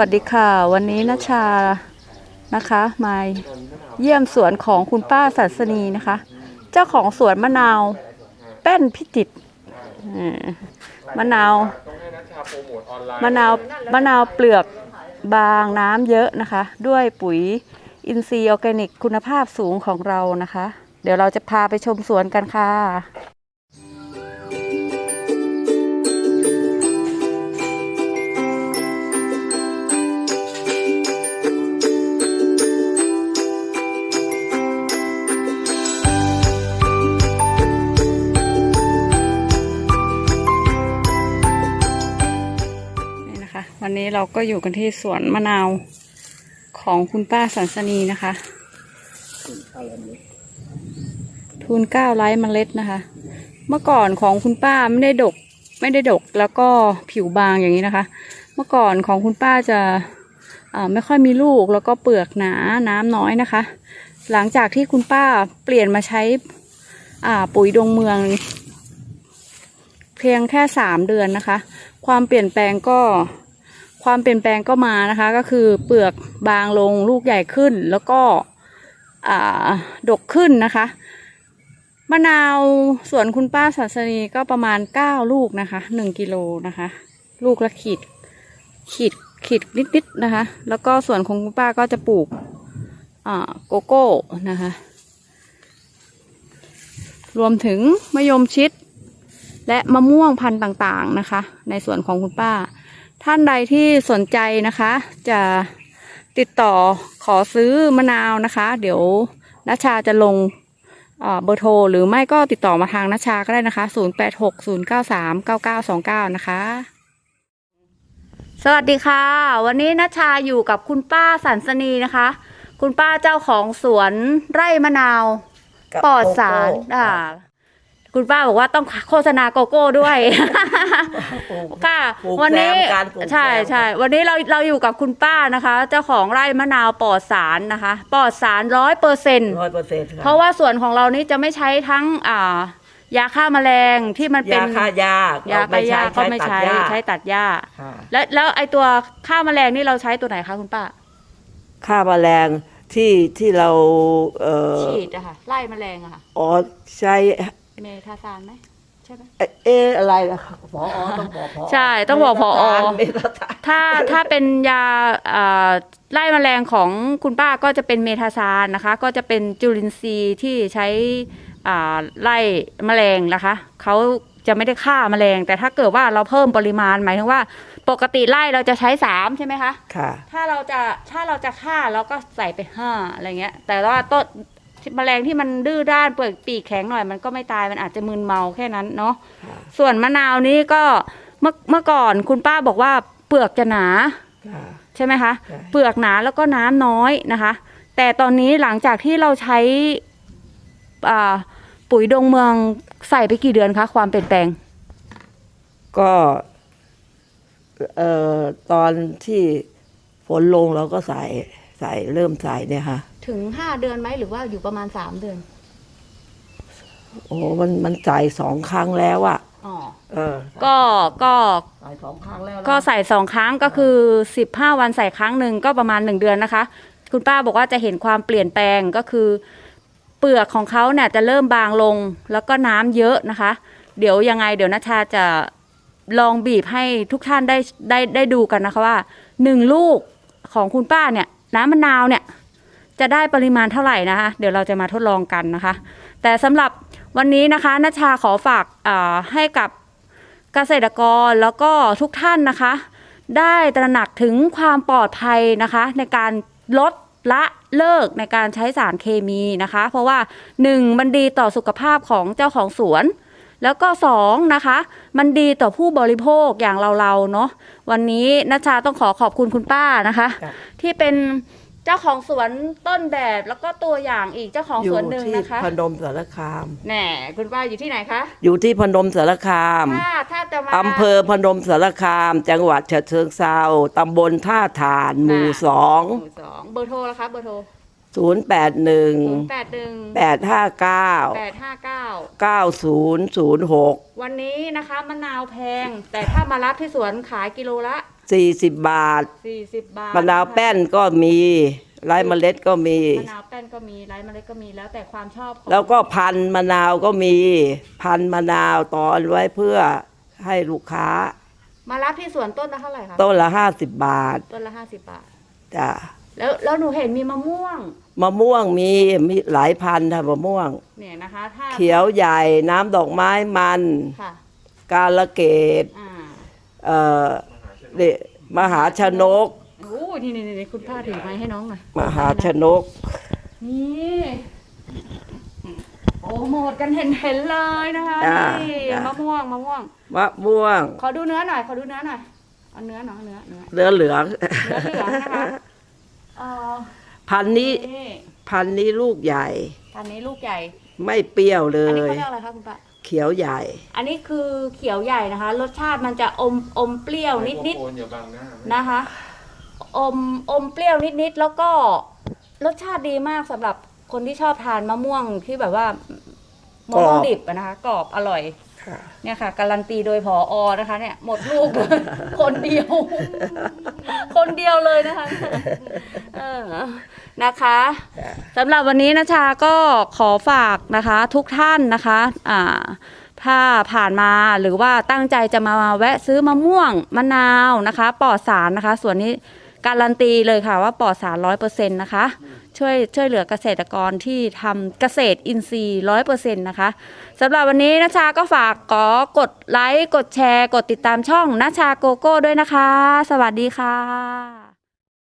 วัสดีค่ะ วันนี้นชานะคะมาเยี่ยมสวนของคุณป้าสัสนีนะคะ เจ้าของสวนมะนาวแป้นพิจิตมะนาวมะนาวมะนาวเปลือกบางน้ำเยอะนะคะ ด้วยปุ๋ยอินทรีย์ออร์แกนิกคุณภาพสูงของเรานะคะ เดี๋ยวเราจะพาไปชมสวนกันค่ะ เราก็อยู่กันที่สวนมะนาวของคุณป้าสันสนีนะคะ ทุนเก้าไร้เมล็ดนะคะ เมื่อก่อนของคุณป้าไม่ได้ดก ไม่ได้ดกแล้วก็ผิวบางอย่างนี้นะคะ เมื่อก่อนของคุณป้าจะาไม่ค่อยมีลูกแล้วก็เปลือกหนาน้ำน้อยนะคะ หลังจากที่คุณป้าเปลี่ยนมาใช้ปุ๋ยดวงเมือง เพียงแค่สามเดือนนะคะ ความเปลี่ยนแปลงก็ ความเปลี่ยนแปลงก็มานะคะ ก็คือเปลือกบางลงลูกใหญ่ขึ้น แล้วก็อ่าดกขึ้นนะคะมะนาวสวนคุณป้าสันสนีก็ประมาณเก้าลูกนะคะหนึ่งกิโลนะคะ ลูกละขีด ขีดขีดนิดๆนะคะ แล้วก็ส่วนของคุณป้าก็จะปลูกโกโก้นะคะ รวมถึงมะยมชิด และมะม่วงพันธุ์ต่างๆนะคะ ในส่วนของคุณป้า ท่านใดที่สนใจนะคะ จะติดต่อขอซื้อมะนาวนะคะ เดี๋ยวนัชชาจะลงเอ่อเบอร์โทรหรือไม่ก็ติดต่อมาทางนัชชาก็ได้นะคะ 0860939929 นะคะ สวัสดีค่ะ วันนี้นัชชาอยู่กับคุณป้าสันสนีนะคะ คุณป้าเจ้าของสวนไร่มะนาวกับปลอดสารโกโก้อ่า คุณป้าบอกว่าต้องโฆษณาโกโก้ด้วยปลูกค่ะ ปลูกวันนี้แซมการปลูกใช่แซม ใช่วันนี้เราเราอยู่กับคุณป้านะคะ เจ้าของไร่มะนาวปลอดสารนะคะปลอดสารร้อยเปอร์เซ็นร้อยเปอร์เซ็นต์เพราะว่าส่วนของเรานี่จะไม่ใช้ทั้งอ่ายาฆ่าแมลงที่มันเป็นยาฆ่ายายาฆ่ายาก็ไม่ใช้ตัดหญ้าใช้ตัดหญ้าค่ะแล้วแล้วไอตัวฆ่าแมลงนี่เราใช้ตัวไหนคะคุณป้าฆ่าแมลงที่ที่เราเอ่อฉีดอะค่ะไล่แมลงอะค่ะอ๋อใช้ เมทาซานไหมใช่ไหมเอ่อเอ๊ะอะไรล่ะพอต้องบอกพอใช่ต้องบอกผอ เมตาทานถ้าถ้าเป็นยาเอ่อไล่แมลงของคุณป้าก็จะเป็นเมทาซานนะคะ ก็จะเป็นจุลินทรีย์ที่ใช้อ่าไล่แมลงนะคะเขาจะไม่ได้ฆ่าแมลง แต่ถ้าเกิดว่าเราเพิ่มปริมาณหมายถึงว่าปกติไล่เราจะใช้สามใช่ไหมคะ ค่ะ ถ้าเราจะถ้าเราจะฆ่าเราก็ใส่ไปห้าอะไรเงี้ย แต่ว่าต้น แมลงที่มันดื้อด้านเปลือกปีกแข็งหน่อยมันก็ไม่ตายมันอาจจะมึนเมาแค่นั้นเนาะค่ะส่วนมะนาวนี้ก็เมื่อเมื่อก่อนคุณป้าบอกว่าเปลือกจะหนาค่ะใช่ไหมคะใช่เปลือกหนาแล้วก็น้ำน้อยนะคะ แต่ตอนนี้หลังจากที่เราใช้อ่าปุ๋ยดงเมืองใส่ไปกี่เดือนคะ ความเปลี่ยนแปลง ก็เอ่อตอนที่ฝนลงเราก็ใส่ ใส่เริ่มใส่เนี่ยค่ะ ถึงห้าเดือนไหมหรือว่าอยู่ประมาณสามเดือน โอ้มันมันใส่สองครั้งแล้วอะอ๋อเออก็ก็ใส่สองครั้งแล้วนะก็ใส่สองครั้งก็คือสิบห้าวันใส่ครั้งหนึ่งก็ประมาณหนึ่งเดือนนะคะ คุณป้าบอกว่าจะเห็นความเปลี่ยนแปลงก็คือ เปลือกของเขาเนี่ยจะเริ่มบางลงแล้วก็น้ำเยอะนะคะ เดี๋ยวยังไงเดี๋ยวนัชชาจะลองบีบให้ทุกท่านได้ได้ได้ดูกันนะคะว่าหนึ่งลูกของคุณป้าเนี่ย น้ำมะนาวเนี่ยจะได้ปริมาณเท่าไหร่นะคะ เดี๋ยวเราจะมาทดลองกันนะคะ แต่สำหรับวันนี้นะคะนัชชาขอฝากาให้กับเกษตรกรแล้วก็ทุกท่านนะคะ ได้ตระหนักถึงความปลอดภัยนะคะ ในการลดละเลิกในการใช้สารเคมีนะคะ เพราะว่าหนึ่งมันดีต่อสุขภาพของเจ้าของสวน แล้วก็สองนะคะ มันดีต่อผู้บริโภคอย่างเราๆเนาะวันนี้นัชชาต้องขอขอบคุณคุณป้านะคะครับที่เป็นเจ้าของสวนต้นแบบแล้วก็ตัวอย่างอีกเจ้าของอสยู่วนหนึ่งที่นะคะพนมสารคาม แหน่คุณป้าอยู่ที่ไหนคะอยู่ที่พนมสารคามถ้าถ้าจะมา อำเภอพนมสารคาม จังหวัดฉะเชิงเซาตำบลท่าฐาน หมู่สองหมู่สองเบอร์โทรละคะเบอร์โทรศูนย์แปดหนึ่งศูนย์แปดหนึ่งแปดห้าเก้าแปดห้าเก้า เก้าศูนย์ศูนย์หกวันนี้นะคะมะนาวแพง แต่ถ้ามารับที่สวนขายกิโลละสี่สิบบาทสี่สิบบาทมะนาวแป้นก็มีไร้เมล็ดก็มีมะนาวแป้นก็มีไร้เมล็ดก็มีแล้วแต่ความชอบของแล้วก็พันธุ์มะนาวก็มี พันธุ์มะนาวตอนไว้เพื่อให้ลูกค้า มารับที่สวนต้นละเท่าไหร่คะต้นละห้าสิบบาท ต้นละห้าสิบบาทจ้ะ แล้วแล้วหนูเห็นมีมะม่วงมะม่วงมีมีหลายพันธุ์ค่ะมะม่วง เนี่ยนะคะถ้าเขียวใหญ่น้ำดอกไม้มัน ค่ะกาลเกตอ่าเอ่อเดมหาชนก โอ้นี่นี่นี่คุณป้าถือไม้ให้น้องหน่อยมหาชนก นี่โอ้หมดกันเห็นเห็นเลยนะคะจ้านี่จ้าม มะม่วงมะม่วง มะม่วงขอดูเนื้อหน่อยขอดูเนื้อหน่อยเอาเนื้อหน่อยเอาเนื้อเนื้อเนื้อเหลือง เนื้อเหลืองนะคะเอ่อพันธุ์นี้นี่พันธุ์นี้ลูกใหญ่ อันนี้ลูกใหญ่ ไม่เปรี้ยวเลอันนี้ย เขาเรียกอะไรคะคุณป้า เขียวใหญ่ อันนี้คือเขียวใหญ่นะคะ รสชาติมันจะอมอมเปรี้ยวนิดนิดโอนอย่าบังหน้าๆนะคะ อมอมเปรี้ยวนิดนิดๆแล้วก็รสชาติดีมากสำหรับคนที่ชอบทานมะม่วงที่แบบว่ามะม่วงกรอบ ดิบอะนะคะกรอบอร่อยค่ะ เนี่ยค่ะการันตีโดยผออนะคะ เนี่ยหมดลูกเลยคนเดียว คนเดียวเลยนะคะเออนะคะสำหรับวันนี้นะชาก็ขอฝากนะคะทุกท่านนะคะอ่าถ้าผ่านมาหรือว่าตั้งใจจะมาแวะซื้อมะม่วงมะนาวนะคะปลอดสารนะคะ ส่วนนี้การันตีเลยค่ะว่าปลอดสารร้อยเปอร์เซ็นต์นะคะ ช่วยช่วยเหลือเกษตรกรที่ทำเกษตรอินทรีย์ร้อยเปอร์เซ็นต์นะคะสำหรับวันนี้นะชาก็ฝากขอกดไลค์ กดแชร์ กดติดตามช่องนะชาโกโก้ด้วยนะคะ สวัสดีค่ะ